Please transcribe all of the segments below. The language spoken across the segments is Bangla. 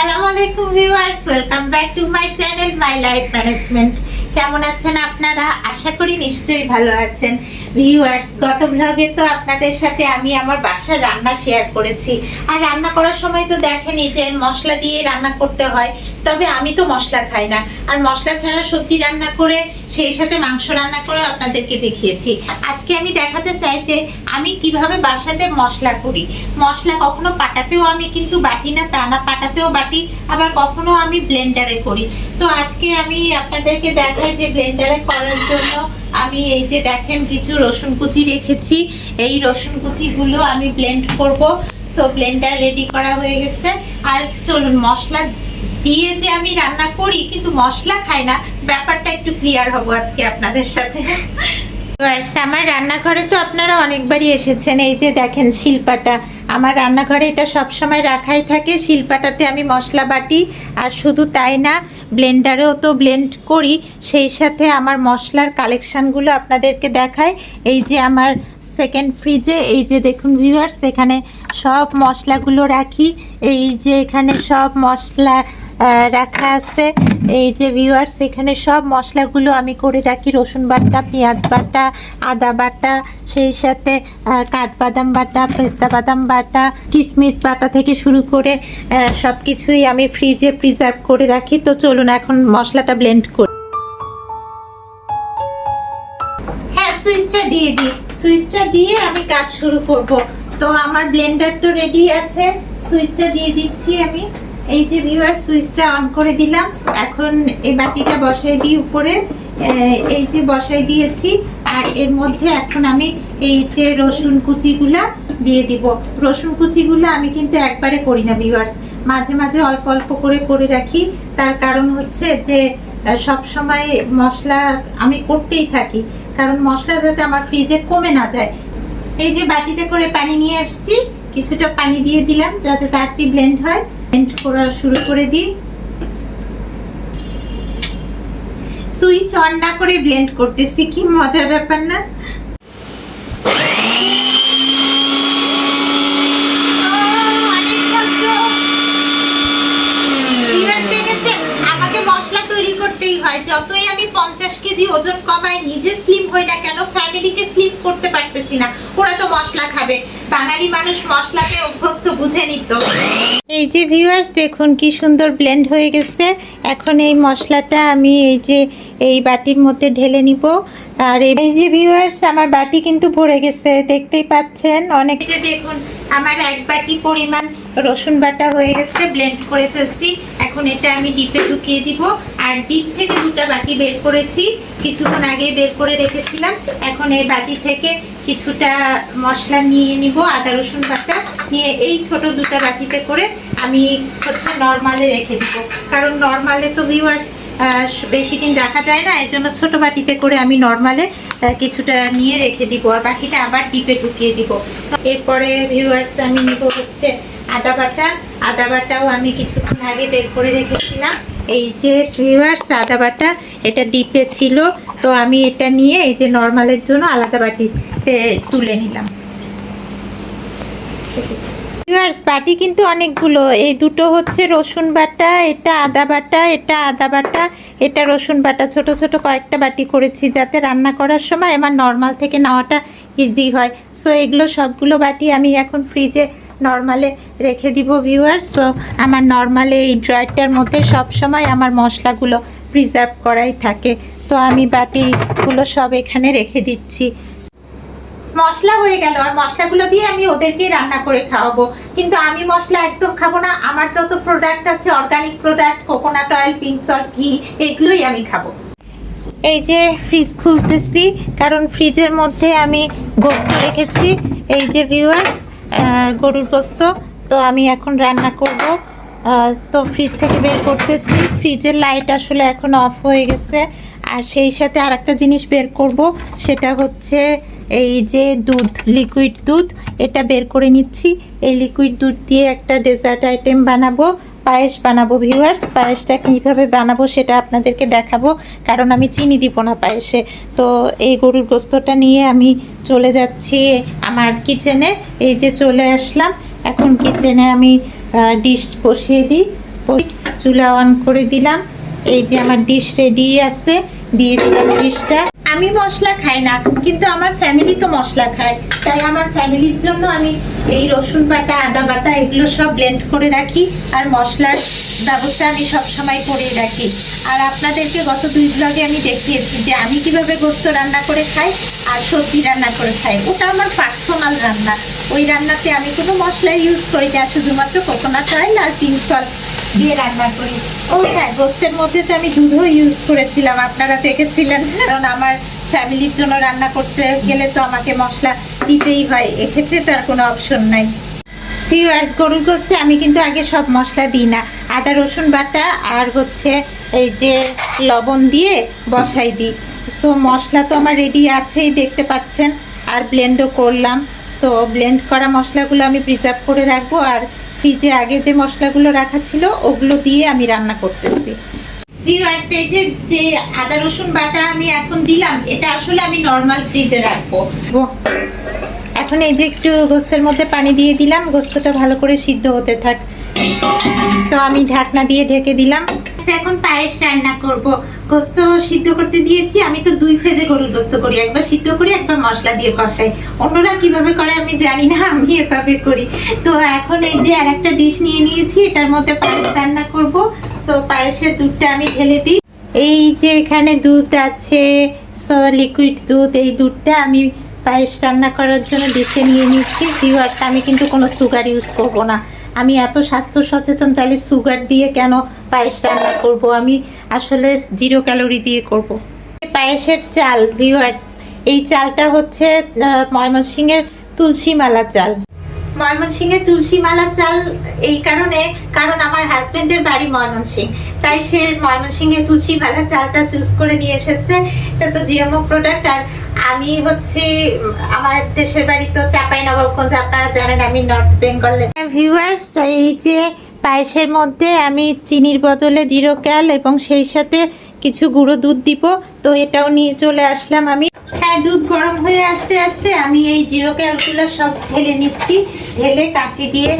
আসসালামু আলাইকুম viewers, welcome back to my channel my life management. কেমন আছেন আপনারা? আশা করি নিশ্চয়ই ভালো আছেন। ভিউয়ার্স গত ব্লগে তো আপনাদের সাথে আমি আমার বাসার রান্না শেয়ার করেছি। আর রান্না করার সময় তো দেখেনি যে মশলা দিয়ে রান্না করতে হয়, তবে আমি তো মশলা খাই না। আর মশলা ছাড়া সবজি রান্না করে, সেই সাথে মাংস রান্না করে আপনাদেরকে দেখিয়েছি। আজকে আমি দেখাতে চাই যে আমি কীভাবে বাসাতে মশলা করি। মশলা কখনো পাটাতেও আমি কিন্তু বাটি না, তা না, পাটাতেও বাটি, আবার কখনো আমি ব্লেন্ডারে করি। তো আজকে আমি আপনাদেরকে দেখাই যে ব্লেন্ডারে করার জন্য আমি এই যে দেখেন কিছু রসুন কুচি রেখেছি। এই রসুন কুচিগুলো আমি ব্লেন্ড করব। সো ব্লেন্ডার রেডি করা হয়ে গেছে। আর চলুন, মশলা দিয়ে যে আমি রান্না করি, কিন্তু মশলা খাই না, ব্যাপারটা একটু ক্লিয়ার হব আজকে আপনাদের সাথে। আমার রান্নাঘরে তো আপনারা অনেকবারই এসেছেন। এই যে দেখেন শিলপাটা। আমার রান্নাঘরে এটা সব সময় রাখাই থাকে। শিল্পাটাতে আমি মশলা বাটি আর শুধু তাই না, ব্লেন্ডারেও তো ব্লেন্ড করি। সেই সাথে আমার মশলার কালেকশানগুলো আপনাদেরকে দেখায় এই যে আমার সেকেন্ড ফ্রিজে এই যে দেখুন ভিউয়ার্স এখানে সব মশলাগুলো রাখি। এই যে এখানে সব মশলা রাখা আছে। এই যে ভিউয়ার্স এখানে সব মশলাগুলো আমি করে রাখি। রসুন বাটা, পেঁয়াজ বাটা, আদা বাটা, সেই সাথে কাঠবাদাম বাটা, পেস্তা বাদাম বাটা কিশমিশ বাটা থেকে শুরু করে সব কিছুই আমি ফ্রিজে প্রিজার্ভ করে রাখি। তো চলুন এখন মশলাটা ব্লেন্ড করি। হ্যাঁ সুইচটা দিয়ে দিই। সুইচটা দিয়ে আমি কাজ শুরু করব। তো আমার ব্লেন্ডার তো রেডি আছে। সুইচটা দিয়ে দিচ্ছি আমি। এই যে ভিউয়ার সুইচটা অন করে দিলাম, এখন এই বাটিটা বসাই দিই উপরে এই যে বসাই দিয়েছি, আর এর মধ্যে এখন আমি এই যে রসুন কুচিগুলা দিয়ে দিব। রসুন কুচিগুলো আমি কিন্তু একবারে করি না ভিউয়ার্স মাঝে মাঝে অল্প অল্প করে করে রাখি, তার কারণ হচ্ছে যে সব সময় মশলা আমি করতেই থাকি, কারণ মশলা যাতে আমার ফ্রিজে কমে না যায়। এই যে বাটিতে করে পানি নিয়ে আসছি, কিছুটা পানি দিয়ে দিলাম যাতে তাড়াতাড়ি ব্লেন্ড হয়। ব্লেন্ড করা শুরু করে দিই। সুইচ অন না করে ব্লেন্ড করতেছি, কি মজার ব্যাপার না? আমাকে মশলা তৈরি করতেই হয়, যতই আমি পঞ্চাশ কেজি ওজন কমাই নিজে স্লিম হই না কেন ফ্যামিলিকে স্লিম করতে পারতেছি না। ওরা তো মশলা খাবে। বাঙালি মানুষ মশলাকে অভ্যস্ত বুঝে নিত এই যে ভিউয়ার্স দেখুন কি সুন্দর ব্লেন্ড হয়ে গেছে। এখন এই মশলাটা আমি এই যে এই বাটির মধ্যে ঢেলে নিব। আর এই যে ভিউয়ার্স আমার বাটি কিন্তু ভরে গেছে। দেখতেই পাচ্ছেন অনেক যে দেখুন আমার এক বাটি পরিমাণ রসুন বাটা হয়ে গেছে ব্লেন্ড করে ফেলছি। এখন এটা আমি ডিপে ঢুকিয়ে দিব। আর ডিপ থেকে দুটো বাটি বের করেছি, কিছুক্ষণ আগে বের করে রেখেছিলাম। এখন এই বাটি থেকে কিছুটা মশলা নিয়ে নিব, আদা, রসুন বাটা। নিয়ে এই ছোট দুটো বাটিতে করে আমি হচ্ছে নর্মালে রেখে দিব। কারণ নর্মালে তো ভিউয়ার্স বেশি দিন রাখা যায় না এই জন্য ছোট বাটিতে করে আমি নর্মালে কিছুটা নিয়ে রেখে দিব। আর বাকিটা আবার ডিপে ঢুকিয়ে দিব। এরপরে ভিউয়ার্স আমি নিব হচ্ছে আদা বাটা, আদা বাটাও আমি কিছুক্ষণ আগে বের করে রেখেছিলাম। এই যে ভিউয়ার্স আদা বাটা, এটা ডিপে ছিল, তো আমি এটা নিয়ে এই যে নর্মালের জন্য আলাদা বাটিতে তুলে নিলাম। ভিউয়ার্স বাটি কিন্তু অনেকগুলো, এই দুটো হচ্ছে রসুন বাটা, এটা আদা বাটা, এটা আদা বাটা, এটা রসুন বাটা। ছোট ছোট কয়েকটা বাটি করেছি যাতে রান্না করার সময় আমার নর্মাল থেকে নেওয়াটা ইজি হয়। সো এগুলো সবগুলো বাটি আমি এখন ফ্রিজে নর্মালে রেখে দিব ভিউয়ার্স সো আমার নর্মালে এই ড্রয়ারটার মধ্যে সব সময় আমার মশলাগুলো প্রিজার্ভ করাই থাকে। তো আমি বাটিগুলো সব এখানে রেখে দিচ্ছি। মশলা হয়ে গেল। আর মশলাগুলো দিয়ে আমি ওদেরকে রান্না করে খাওয়াবো। কিন্তু আমি মশলা একদম খাব না। আমার যত প্রোডাক্ট আছে organic product coconut oil pink salt ঘি, এগুলোই আমি খাব। এই যে ফ্রিজ খুলতেছি। কারণ ফ্রিজের মধ্যে আমি গোস্ত রেখেছি। এই যে ভিউয়ার্স গরুর গোস্ত। তো আমি এখন রান্না করব। তো ফ্রিজ থেকে বের করতেছি। ফ্রিজের লাইট আসলে এখন অফ হয়ে গেছে। আর সেই সাথে আর একটা জিনিস বের করব। সেটা হচ্ছে এই যে দুধ লিকুইড দুধ। এটা বের করে নিচ্ছি। এই লিকুইড দুধ দিয়ে একটা ডেজার্ট আইটেম বানাবো। পায়েস বানাবো ভিউয়ার্স পায়েসটা কীভাবে বানাবো সেটা আপনাদেরকে দেখাবো। কারণ আমি চিনি দিব না পায়েসে। তো এই গরুর গোস্তটা নিয়ে আমি চলে যাচ্ছি আমার কিচেনে এই যে চলে আসলাম। এখন কিচেনে আমি ডিশ বসিয়ে দিই। চুলা অন করে দিলাম। এই যে আমার ডিশ রেডি আছে। দিয়ে দিলাম ডিশটা আমি মশলা খাই না, কিন্তু আমার ফ্যামিলি তো মশলা খায়। তাই আমার ফ্যামিলির জন্য আমি এই রসুন বাটা, আদা বাটা, এগুলো সব ব্লেন্ড করে রাখি, আর মশলার ব্যবস্থা আমি সব সময় করে রাখি। আর আপনাদেরকে গত দুই ব্লগে আমি দেখিয়েছি যে আমি কীভাবে গোস্ত রান্না করে খাই আর সবজি রান্না করে খাই। ওটা আমার পার্সোনাল রান্না। ওই রান্নাতে আমি কোনো মশলা ইউজ করি না, শুধুমাত্র কোকোনাট অয়েল আর পিঙ্ক সল্ট দিয়ে রান্না করি। ও হ্যাঁ গোস্তের মধ্যে তো আমি দুধও ইউজ করেছিলাম, আপনারা দেখেছিলেন। কারণ আমার ফ্যামিলির জন্য রান্না করতে গেলে তো আমাকে মশলা দিতেই হয়, এক্ষেত্রে তো আর কোনো অপশন নাই। ভিউয়ার্স গরুর গোস্তে আমি কিন্তু আগে সব মশলা দিই না। আদা, রসুন বাটা আর হচ্ছে এই যে লবণ দিয়ে বসাই দিই। সো মশলা তো আমার রেডি আছেই, দেখতে পাচ্ছেন। আর ব্লেন্ডও করলাম। তো ব্লেন্ড করা মশলাগুলো আমি প্রিজার্ভ করে রাখব। আর ফ্রিজে আগে যে মশলাগুলো রাখা ছিল ওগুলো দিয়ে আমি রান্না করতেছি। ভিউয়ার্স এই যে যে আদা রসুন বাটা আমি এখন দিলাম এটা আসলে আমি নর্মাল ফ্রিজে রাখব। এখন এই যে একটু গোস্তের মধ্যে পানি দিয়ে দিলাম গোস্তটা ভালো করে সিদ্ধ হতে থাক। তো আমি ঢাকনা দিয়ে ঢেকে দিলাম। এখন পায়েস রান্না করব। গোস্ত সিদ্ধ করতে দিয়েছি আমি তো দুই ফেজে গরুর গোস্ত করি একবার সিদ্ধ করি একবার মশলা দিয়ে কষাই। অন্যরা কীভাবে করে আমি জানি না, আমি এভাবে করি। তো এখন এই যে আর একটা ডিশ নিয়ে নিয়েছি, এটার মধ্যে পায়েস রান্না করব। সো পায়েসের দুধটা আমি ঢেলে দিই। এই যে এখানে দুধ আছে সো লিকুইড দুধ, এই দুধটা আমি পায়েস রান্না করার জন্য দেখে নিয়ে নিচ্ছি। ভিউয়ার্স আমি কিন্তু কোনো সুগার ইউজ করব না। আমি এত স্বাস্থ্য সচেতন, তাহলে সুগার দিয়ে কেন পায়েস রান্না করব? আমি আসলে জিরো ক্যালোরি দিয়ে করব। পায়েসের চাল ভিউয়ার্স এই চালটা হচ্ছে ময়মনসিংহের তুলসী মালা চাল। ময়মনসিংহের তুলসী মালা চাল এই কারণে, কারণ আমার হাজবেন্ডের বাড়ি ময়মনসিং তাই সে ময়মনসিংহের তুলসী মালা চালটা চুজ করে নিয়ে এসেছে। এটা তো জিএমও প্রোডাক্ট আর আমি হচ্ছে, আমার দেশের বাড়ি তো চাপাই নবাবগঞ্জ, আপনারা জানেন আমি নর্থ বেঙ্গলে ভিউয়ার্স এই যে পায়েসের মধ্যে আমি চিনির বদলে জিরো ক্যাল এবং সেই সাথে কিছু গুঁড়ো দুধ দিব। তো এটাও নিয়ে চলে আসলাম আমি। হ্যাঁ দুধ গরম হয়ে আস্তে আস্তে আমি এই জিরো ক্যালগুলো সব ঢেলে নিচ্ছি। ঢেলে কাঁচি দিয়ে,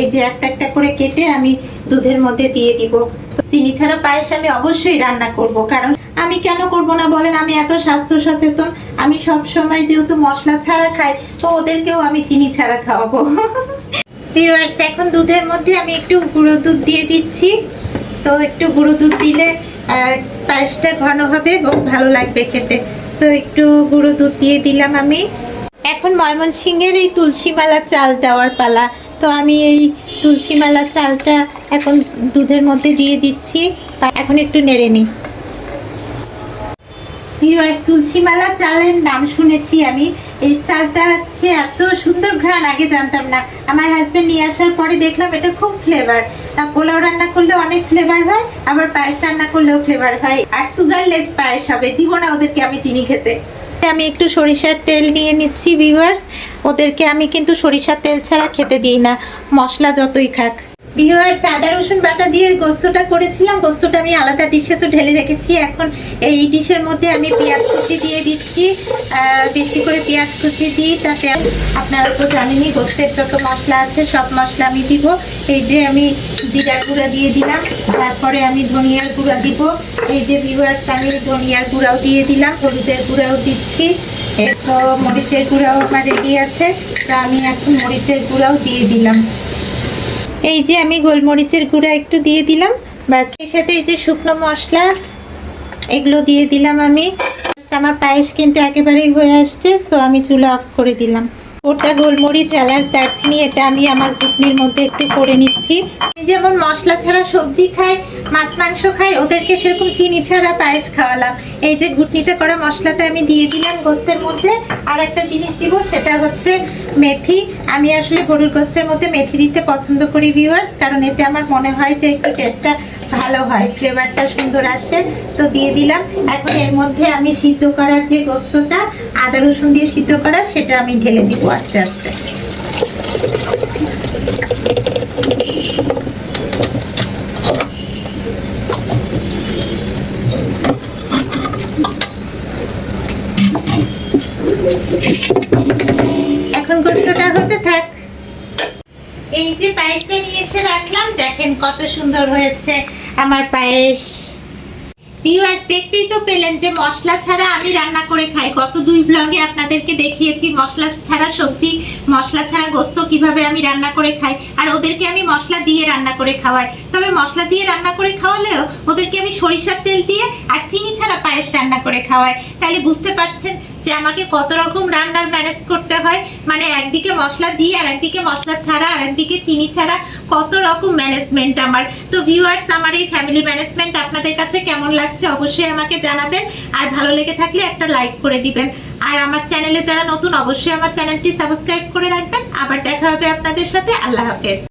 এই- যে একটা একটা করে কেটে আমি দুধের মধ্যে দিয়ে দিব। চিনি ছাড়া পায়েস আমি অবশ্যই রান্না করব, কারণ আমি কেন করব না বলেন? আমি এত স্বাস্থ্য সচেতন। আমি সব সময় যেহেতু মশলা ছাড়া খাই, তো ওদেরকেও আমি চিনি ছাড়া খাওয়াবো। ভিউয়ার্স, এখন দুধের মধ্যে আমি একটু গুঁড়ো দুধ দিয়ে দিচ্ছি। তো একটু গুঁড়ো দুধ দিলে পায়েসটা ঘন হবে এবং ভালো লাগবে খেতে। সো একটু গুঁড়ো দুধ দিয়ে দিলাম আমি। এখন ময়মনসিংহের এই তুলসীমালা চাল দেওয়ার পালা। তো আমি এই তুলসীমালা চালটা এখন দুধের মধ্যে দিয়ে দিচ্ছি। এখন একটু নেড়ে নিই। ভিউয়ার্স তুলসীমালা চালের নাম শুনেছি আমি। এই চালটা যে এত সুন্দর ঘ্রাণ, আগে জানতাম না। আমার হাজবেন্ড নিয়ে আসার পরে দেখলাম এটা খুব ফ্লেভার পোলাও রান্না করলে অনেক ফ্লেভার হয়, আবার পায়েস রান্না করলেও ফ্লেভার হয়। আর সুগারলেস পায়েস হবে, দিব না ওদেরকে আমি চিনি খেতে। আমি একটু সরিষার তেল নিয়ে নিচ্ছি ভিউয়ার্স ওদেরকে আমি কিন্তু সরিষার তেল ছাড়া খেতে দিই না, মশলা যতই খাক। ভিউয়ার্স আদা রসুন বাটা দিয়ে গোস্তটা করেছিলাম। গোস্তটা আমি আলাদা ডিশে তো ঢেলে রেখেছি। এখন এই ডিশের মধ্যে আমি পেঁয়াজ কুচি দিয়ে দিচ্ছি। বেশি করে পেঁয়াজ কুচি দিই, তাতে আপনারা তো জানেনই গোস্তের যত মশলা আছে, সব মশলা আমি দিব। এই যে আমি জিরার গুঁড়া দিয়ে দিলাম। তারপরে আমি ধনিয়ার গুঁড়া দিব। এই যে ভিউয়ার্স আমি ধনিয়ার গুঁড়াও দিয়ে দিলাম, হলুদের গুঁড়াও দিচ্ছি। এরপর মরিচের গুঁড়াও আমার রেডি আছে। তা আমি এখন মরিচের গুঁড়াও দিয়ে দিলাম। এই যে আমি গোলমরিচের গুঁড়া একটু দিয়ে দিলাম, ব্যাস। এর সাথে এই যে শুকনো মশলা, এগুলো দিয়ে দিলাম আমি। আমার পায়েস কিন্তু একেবারেই হয়ে আসছে সো আমি চুলা অফ করে দিলাম। ওটা গোলমরিচ, এলাচ, দারচিনি, এটা আমি আমার ঘুটনির মধ্যে একটু করে নিচ্ছি। আমি যেমন মশলা ছাড়া সবজি খাই, মাছ, মাংস খাই, ওদেরকে সেরকম চিনি ছাড়া পায়েস খাওয়ালাম। এই যে ঘুটনিতে করা মশলাটা আমি দিয়ে দিলাম গোস্তের মধ্যে। আর একটা জিনিস দিব, সেটা হচ্ছে মেথি। আমি আসলে গরুর গোস্তের মধ্যে মেথি দিতে পছন্দ করি ভিউয়ার্স কারণ এতে আমার মনে হয় যে একটু টেস্টটা ভালো হয় ফ্লেভারটা সুন্দর আসে। তো দিয়ে দিলাম। এখন এর মধ্যে আমি সিদ্ধ করা যে গোস্তটা, আদা রসুন দিয়ে সিদ্ধ করা, সেটা আমি ঢেলে দিব আস্তে আস্তে। এখন গোস্তটা হতে থাক। এই যে পায়েসটা নিয়ে এসে রাখলাম, দেখেন কত সুন্দর হয়েছে। আমার পায়েস। ভিউয়ার্স, দেখতেই তো পেলেন যে মশলা ছাড়া আমি রান্না করে খাই। গত দুই ব্লগে আপনাদেরকে দেখিয়েছি মশলা ছাড়া সবজি, মশলা ছাড়া গোস্ত কীভাবে আমি রান্না করে খাই, আর ওদেরকে আমি মশলা দিয়ে রান্না করে খাওয়াই। তবে মশলা দিয়ে রান্না করে খাওয়ালেও ওদেরকে আমি সরিষার তেল দিয়ে আর চিনি ছাড়া পায়েস রান্না করে খাওয়াই। তাহলে বুঝতে পারছেন যে আমাকে কত রকম রান্নার ম্যানেজ করতে হয়। মানে একদিকে মশলা দিয়ে আর একদিকে মশলা ছাড়া আর একদিকে চিনি ছাড়া। কত রকম ম্যানেজমেন্ট আমার। তো ভিউয়ার্স আমার এই ফ্যামিলি ম্যানেজমেন্ট আপনাদের কাছে কেমন লাগছে অবশ্যই আমাকে জানাবেন। আর ভালো লেগে থাকলে একটা লাইক করে দিবেন। আর আমার চ্যানেলে যারা নতুন, অবশ্যই আমার চ্যানেলটি সাবস্ক্রাইব করে রাখবেন। আবার দেখা হবে আপনাদের সাথে। আল্লাহ হাফেজ।